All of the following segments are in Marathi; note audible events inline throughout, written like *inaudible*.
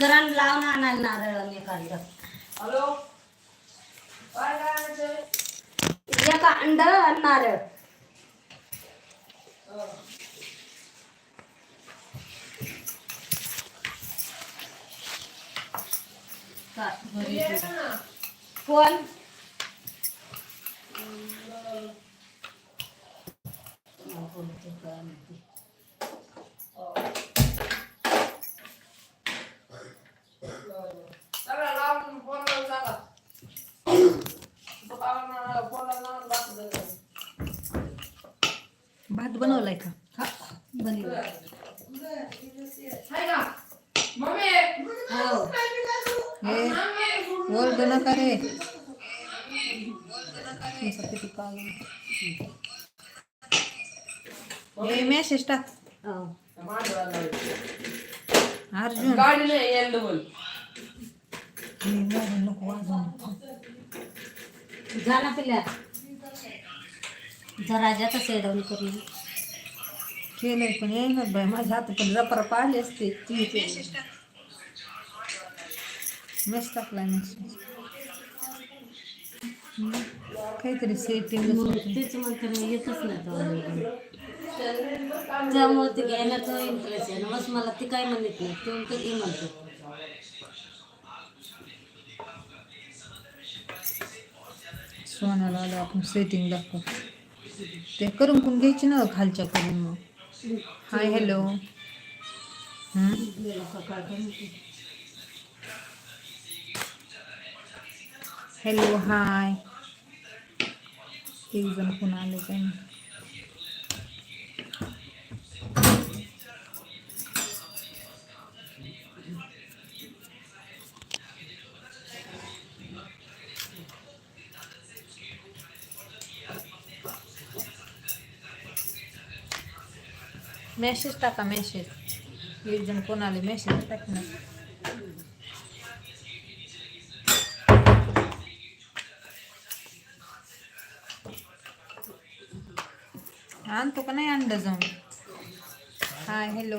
करंट लावून आणायला नारळ एखादं हॅलो? काय करायचं? एक अंड आणि नारळ कोण चला भात बनवलाय का? हा, बनवलं. हाय का? मम्मी! हो. मेसेज टाक. अर्जुन. झाला पिल्या. जरा जाता सेडवून करून. केलंय पण येईना बाय माझ्या हात पण जपरा पाहिले असते मेस टाकलाय मेसेज काहीतरी सेटिंग तेच म्हणते मी येतच नाही तो त्यामुळे ते घ्यायला इंटरेस्ट आहे मग मला ती काय म्हणत नाही ते म्हणते ते म्हणते सोनाला आपण सेटिंग दाखव ते करून कोण घ्यायची ना खालच्या करून मग हाय हॅलो गेलो का काय करू हॅलो हाय एक जण कोण आले काय नाही. मेसेज टाका मेसेज एक जण कोण आले मेसेज टाक ना आणतो का नाही अंड जाऊन हाय हॅलो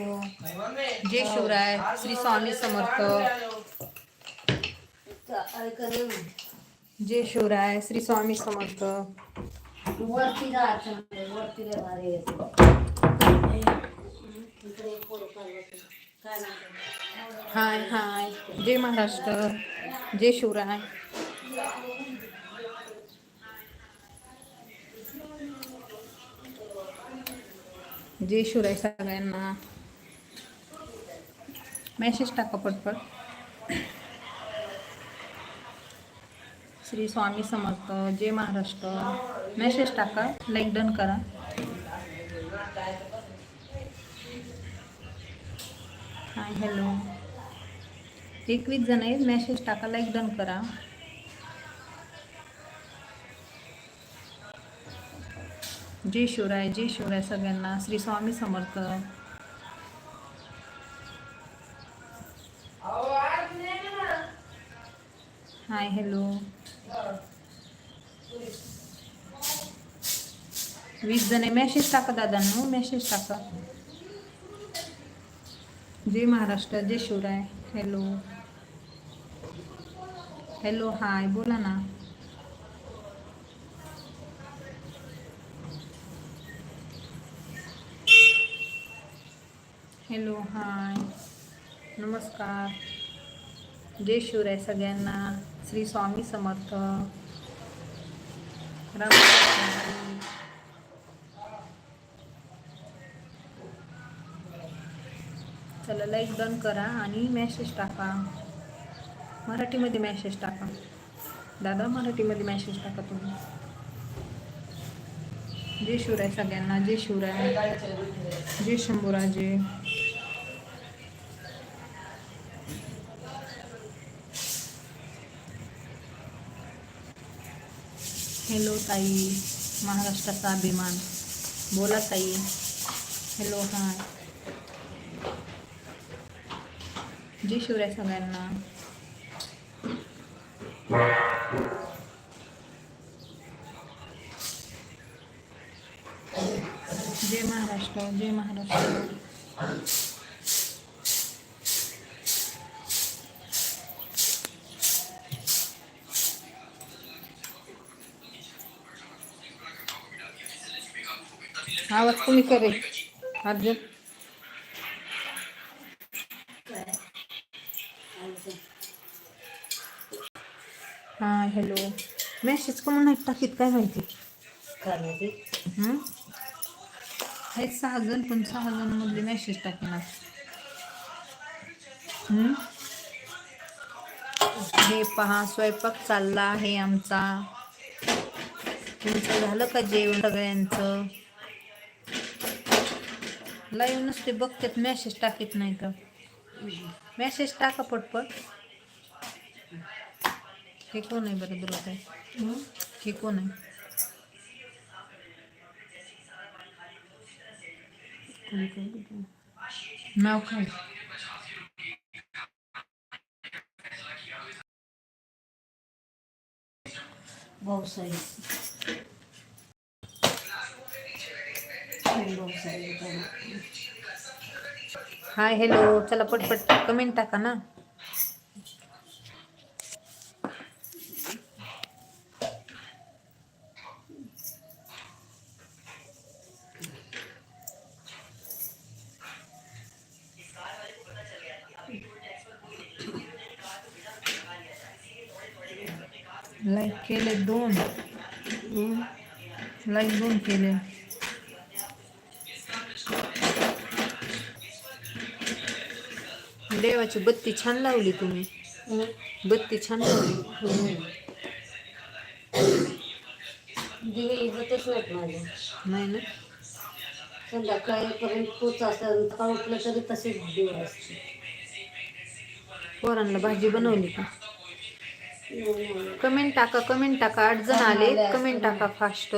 जय शिवराय श्री स्वामी समर्थ। ऐकलं जय शिवराय श्री स्वामी समर्थ वरती जायचं म्हणजे वरती लय भारी येते इकडे एक पोरं चाललं होतं. काय म्हणते हाय हाय. जय महाराष्ट्र. जय शिवराय. जय शिवराय सगळ्यांना. मेसेज टाका पटपट. श्री स्वामी समर्थ. जय महाराष्ट्र. मेसेज टाका. लाईक डन करा. Hi hello. एकवीस जण आहेत मॅसेज टाका लाईक डन करा. जय शिवराय जय शिवराय सगळ्यांना. श्री स्वामी समर्थ. Hi hello. वीस जण आहे मेसेज टाका दादांनो मेसेज टाका. जय महाराष्ट्र जय शिवराय हॅलो हॅलो हाय बोला ना। हॅलो हाय नमस्कार। जय शिवराय सगळ्यांना. श्री स्वामी समर्थ. रामकृष्ण हरी. लाईक डन करा आणि मॅसेज टाका. मराठीमध्ये मॅसेज टाका. दादा मराठीमध्ये मॅसेज टाका तुम्ही. जय शिवराय सगळ्यांना जय शिवराय. जय शंभूराजे. हॅलो ताई. महाराष्ट्राचा अभिमान. बोला ताई. Hello hi de chura essa galera de Maharashtra, de Maharashtra. Ah, ela ficou me querendo. Adianta. Hello. Message का नाही टाकीत काय माहिती? आहेत सहा जण पण सहा जण मधले मेसेज टाकेना? हे पहा स्वयंपाक चालला आहे आमचा. तुमचं झालं का जेवण सगळ्यांचं? लाईव्ह नसते बघतात मेसेज टाकीत नाही तर मेसेज टाका पटपट. हे कोण आहे बरं हे कोण आहे नाव काय हाय हॅलो चला पटपट कमेंट टाका ना। केले दोन. लाईक दोन केले. देवाची बत्ती छान लावली तुम्ही. बत्ती छान लावली. दिवे इजतच नाहीत माझे. नाही ना? संध्याकाळीपर्यंत तोच असेल का उठलं तरी तसेच दिवे असते पोरांना भाजी बनवली का? कमेंट टाका कमेंट टाका. आठ जण आले. कमेंट टाका फास्ट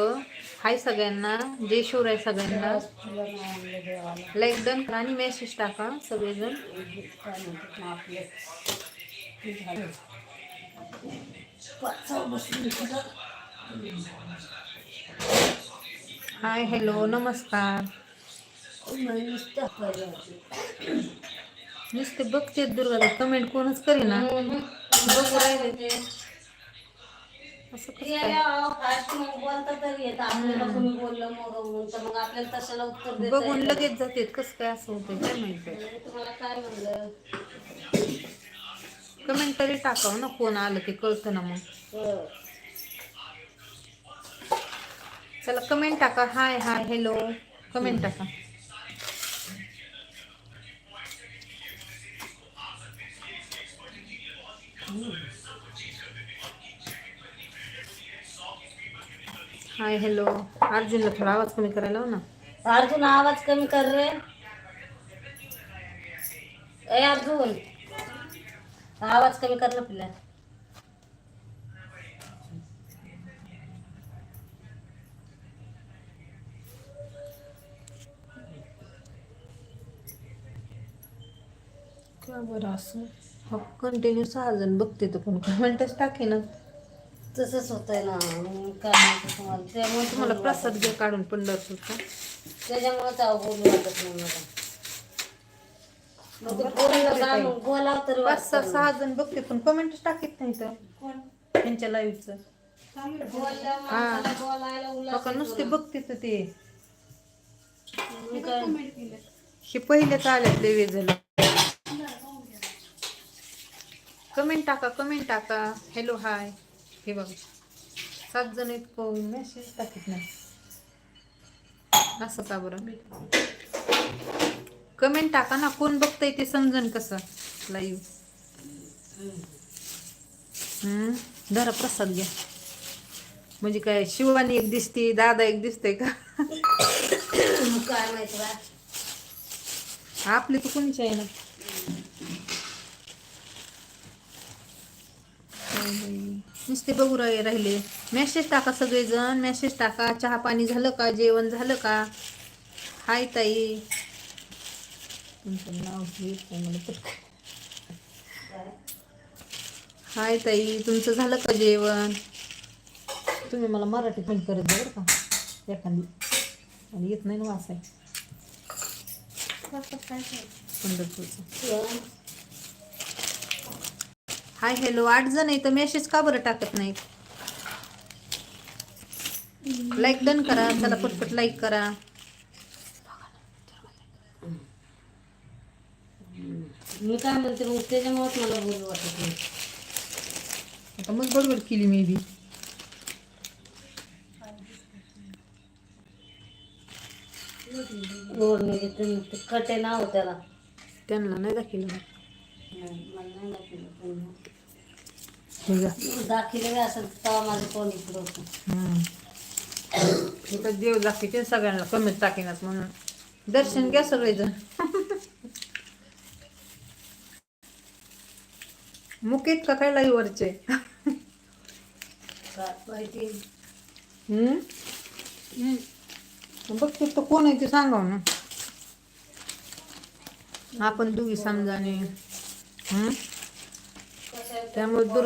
हाय सगळ्यांना. जय शिवराय सगळ्यांना. लाईक डन करा आणि मेसेज टाका सगळेजण. हाय हॅलो नमस्कार. नुसते बघते दुर्गा कमेंट कोणच करेना. बघू राहिले ते असं मग तर मग आपल्याला तशाला उत्तर बघून लगेच जाते कसं काय असं होतं काय माहिती तुम्हाला काय म्हणलं कमेंट तरी टाकाव ना कोण आलं ते कळतं ना मग. चला कमेंट टाका. हाय हाय हॅलो कमेंट टाका. हाय हॅलो अर्जुनला थोडा आवाज कमी करायला लाव ना. अर्जुन आवाज कमी कर रे. ए अर्जुन. आवाज कमी कर ना पिल्या का बरं असं? हा कंटिन्यू सहा जण बघते तर पण कमेंटच टाके ना तसंच होतंय ना काय तुम्हाला त्यामुळे तुम्हाला प्रसाद घ्या काढून पंढरपूरचा त्याच्यामुळेच बोलू वाटत नाही मला. बोलावं तरी पाच सहा वाटतं. सहा जण बघते पण कमेंटच टाकीत नाही तर. त्यांच्या लाईव्हचं बघा नुसते बघते तर ते. हे पहिलेच आल्यात देवे झालं कमेंट टाका कमेंट टाका. हॅलो हाय हे बघा. सात जण इतकं मेसेज टाकत नाही. असं का बरं? कमेंट टाका ना कोण बघतंय ते समजन कसं? लाईव्ह धरा जरा प्रसाद घ्या. म्हणजे काय शिवानी एक दिसते दादा एक दिसते का? मग काय माहिती बा आपले तर कोणीच आहे ना. नुसते बघू राहिले राहिले. मेसेज टाका सगळेजण. मेसेज टाका. चहा पाणी झालं का? जेवण झालं का? हाय ताई. तुमचं नाव मला. हाय ताई. तुमचं झालं का जेवण? तुम्ही मला मराठी पण करत बरं का. एखादी. आणि येत नाही ना वाचाय पंढरपूरचं. हाय हॅलो आठ जण आहे तर मेसेज का बरं टाकत नाहीत? लाईक डन करा त्याला पटपट लाईक करा. मी काय म्हणते मग त्याच्यामुळेच मला बोल वाटत नाही. आता मग बरोबर केली मी बी. खटे म्हणजे ते नाव त्याला. त्यांना नाही दाखिलं मला नाही दाखिलं दाखिले असेल तेव्हा माझं तोंड इकडं होतं? *coughs* देव दाखवते सगळ्यांना कमीच टाकीनाच म्हणून. दर्शन घ्या सगळेजण. *laughs* मुकेत का माहिती हम्म? बघ ते तर कोण आहे ते सांगा ना आपण दोघी समजाने. हम्म? त्यामुळे बोर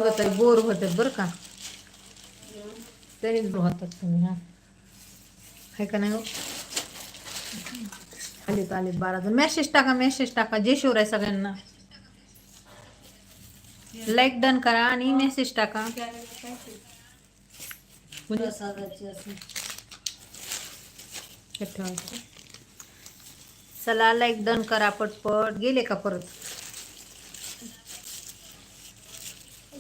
बरं का. होतात तुम्ही, हा. आहे का नाही आलेत बारा जण. मेसेज टाका मेसेज टाका. सगळ्यांना. लाईक डन करा आणि मेसेज टाका. चला लाईक डन करा, पटपट. गेले का परत?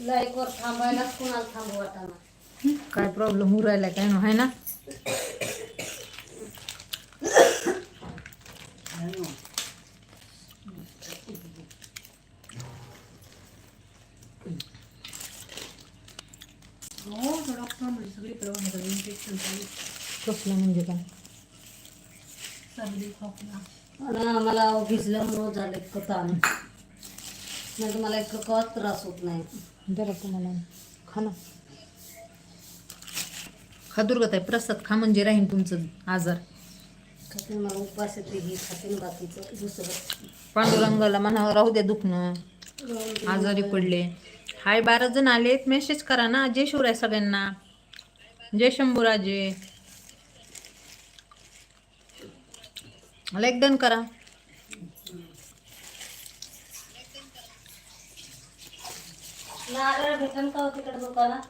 लाईकवर थांबायलाच कुणाला थांबू वाटाना काय प्रॉब्लेम होऊ राहिला काय ना? आहे ना कसलं म्हणजे काय? आणि आम्हाला भिजल्यामुळं झालं इतकं नाही मला इतकं त्रास होत नाही. जरा तुम्हाला खा ना. खा दुर्गत आहे प्रसाद खा म्हणजे राहीन तुमचं आजार. खाते मला उपास येते ही खाते ना बाकीचं दुसरं. पांडुरंगाला म्हणा राहू द्या दुखणं. आजारी पडले. हाय बारा जण आलेत. मेसेज करा ना. जय शिवराय सगळ्यांना. जय शंभूराजे. लाईक डन करा. नारळ भेटन का हो तिकडे दुकानात?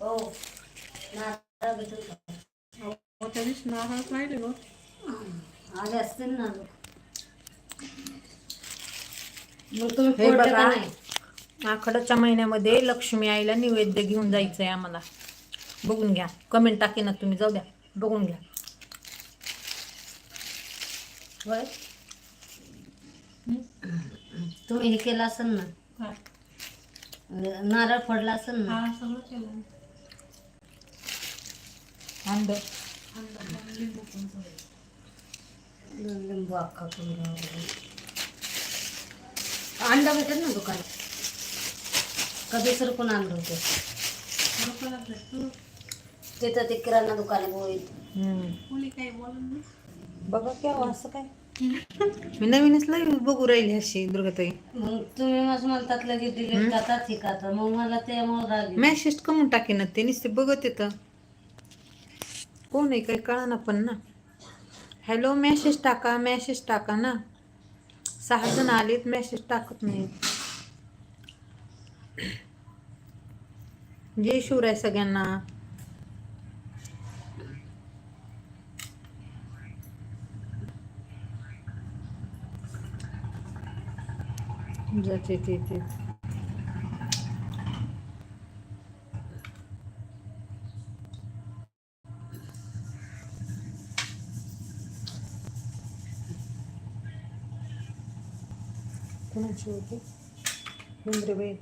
हो नारळ भेटन का? आले असतील ना मग तुम्ही हे फोडलं का बघा. नाही. आखाड्याच्या महिन्यामध्ये लक्ष्मी आईला नैवेद्य घेऊन जायचं आहे आम्हाला. बघून घ्या. कमेंट टाके ना तुम्ही. जाऊ द्या. बघून घ्या. होय? तुम्ही हे केलं असेल ना? नारळ फोडला असेल ना? अंड? लिंबू अख्खा करून. अंडा भेटेल ना दुकानात? कधी सर कोण आणलं होतं? तिथं ते किराणा दुकान हम्म. बघा काय असं काय? मी नवीनच लाईव्ह बघू राहिली अशी दुर्गाताई. मग तुम्ही माझं म्हणतात लगेच डिलीट करतात हे करतात मग मला राग येतो. मॅसेज कमून टाके ना ते नुसते बघत येतं. कोण आहे काही कळा ना पण ना. हॅलो मॅसेज टाका मॅसेज टाका ना. सहा जण आलेत मॅसेज टाकत नाही जय शिवराय सगळ्यांना. जाते ते ते. कोणाची होती? बेंद्रेबाई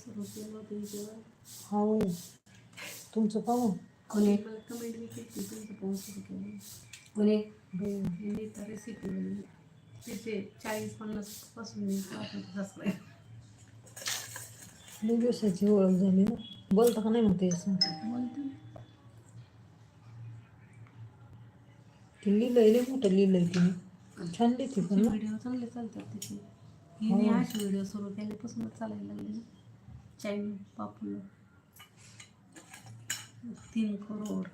आहेत काय हं? हं. हो तुमचं पाहू. कोणी? कोणी? लई दिवसाची ओळख झाली ना. बोलता का नाही मग ते असं? ती लिहिलंय लई मोठं लिहिलंय तिने. छान लिहिते पण ना. व्हिडिओ चांगले चालतात तिचे. हो. हिने असे व्हिडिओ सुरू केल्यापासूनच चालायला लागले ना. चायनीज पॉप्युलर तीन करोड.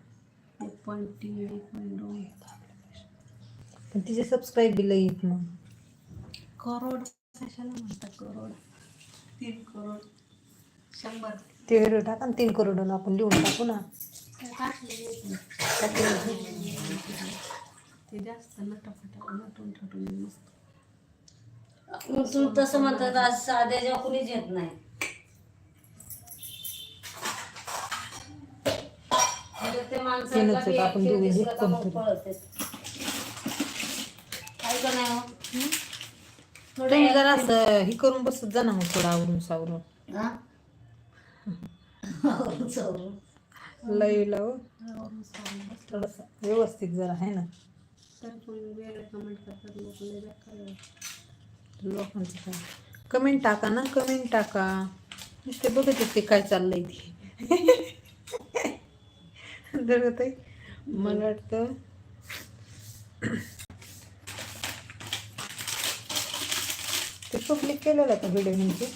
एक पॉईंट तीन एक पॉईंट दोन. पण तिचे सबस्क्राईब बी लई येत मग. करोड कशाला म्हणतात करोड? तीन करोड. शंभर. ते व्हिडिओ टाका ना तीन करोडला आपण लिहून टाकू ना. ते जास्त नटाफटा नटून टटून मस्त. मग तुम्ही तसं म्हणतात आज साध्या जेव्हा कुणीच येत नाही म्हणजे ते माणसाला तीनच आहेत, आपण दोघी दिसलं एक का मग कोणतरी. पळते. काय का नाही हो? थोडं तुम्ही जरा असं हे करून बसत जा ना मग थोडं आवरून सावरून. लई लाव. थोडस व्यवस्थित जरा आहे ना. लोकांचं काय कमेंट टाका ना कमेंट टाका नुसते बघत ते काय चाललंय ते ताई मला वाटतं. ते क्लिक केलेलं का व्हिडिओ म्हणजे.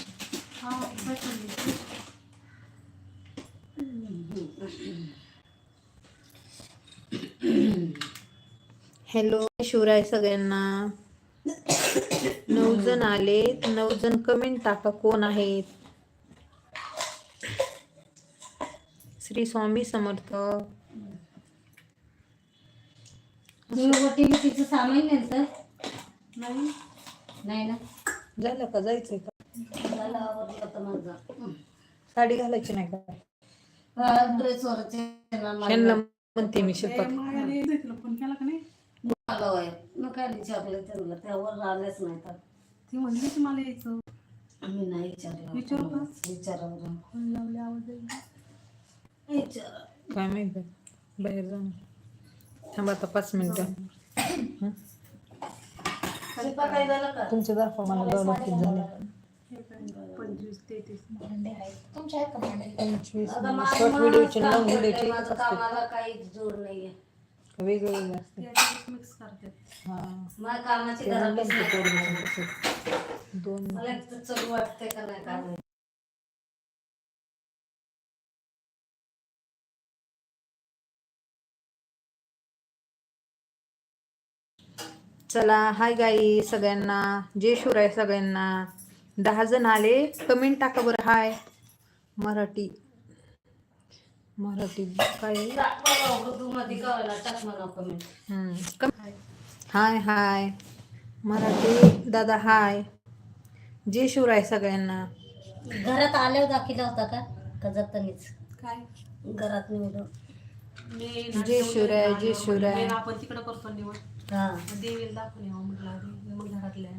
हॅलो शिवराय सगळ्यांना. नऊ जण आले. नऊ जण कमेंट टाका कोण आहेत. श्री स्वामी समर्थ. सामान नाही? नाही ना? झालं का? जायचंय का? झालं आवडलं होतं माझं. साडी घालायची नाही का? म्हणते मी आलो आहे मग काय विचारलं त्यांना? त्यावर आलेच नाही तर. ती म्हणली की मला यायचं. मी नाही विचारलं. विचारू का? विचारा. फोन लावले काय माहीत. बाहेर जाऊन थांबा आता पाच मिनिटं. हं? तुमचे दाखवा मला डॉलर किती झाले. पंचवीस तेहतीस पंचवीस शॉर्ट मनच व्हिडिओचे काम लॉंग करतंय, व्हिडिओचे माझं कामाला काहीच जोड नाहीये. वेगळे वेगळे असते मिक्स करतात. हा. कामाची. दोन मला चलू वाटते का नाही चला हाय गाई सगळ्यांना. जय शिवराय सगळ्यांना. दहा जण आले. कमेंट टाका बरं. हाय मराठी. मराठी. काय? हाय हाय मराठी दादा हाय जय शिवराय सगळ्यांना. घरात आल्यावर दाखिला होता का? का जातानीच? काय? घरात निवडून मी जय शिवराय जय शिवराय. आपण तिकडं करतो निवड मग देवीला दाखवून यावं म्हटलं आधी मग घरातल्या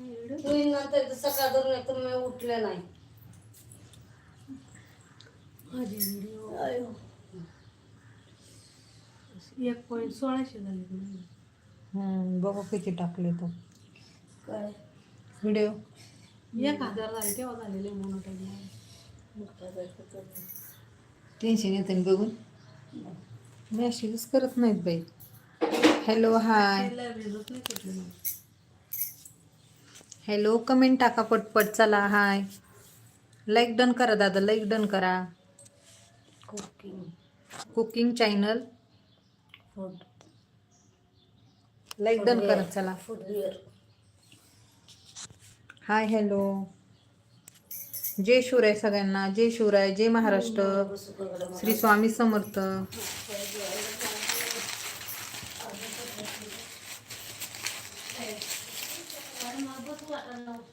तुम्ही नंतर सकाळ धरून एक तर मी उठले नाही. आयो. एक पॉईंट सोळाशे झाले हम्म, बघू किती टाकले तो. काय? व्हिडिओ एक हजार झाले तेव्हा झालेले मोनोटाईज मग काय. टेन्शन येते ना बघून. मेसेजच करत नाहीत बाई. हॅलो हाय रिझल्ट नाही हॅलो कमेंट टाका पटपट चला हाय लाईक डन करा दादा लाईक डन करा. Cooking cooking channel food like done करा चला. फूडवेअर हाय हॅलो जय शिवराय सगळ्यांना. जय शिवराय जय Maharashtra. Shri Swami Samarth. ano,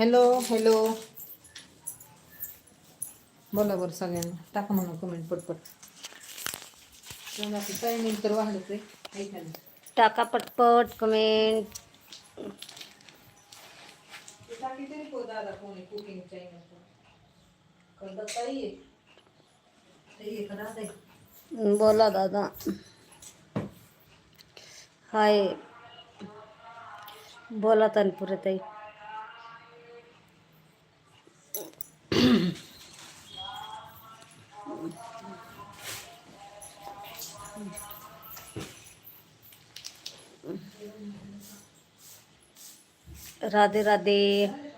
hello hello. बोला बरं सगळ्यांना. टाका म्हणून कमेंट पटपट. टायमिंग तर वाढत आहे. टाका पटपट कमेंट दादा कोणी कुकिंग? बोला दादा. हाय. बोला तनपुरे ताई. राधे राधे.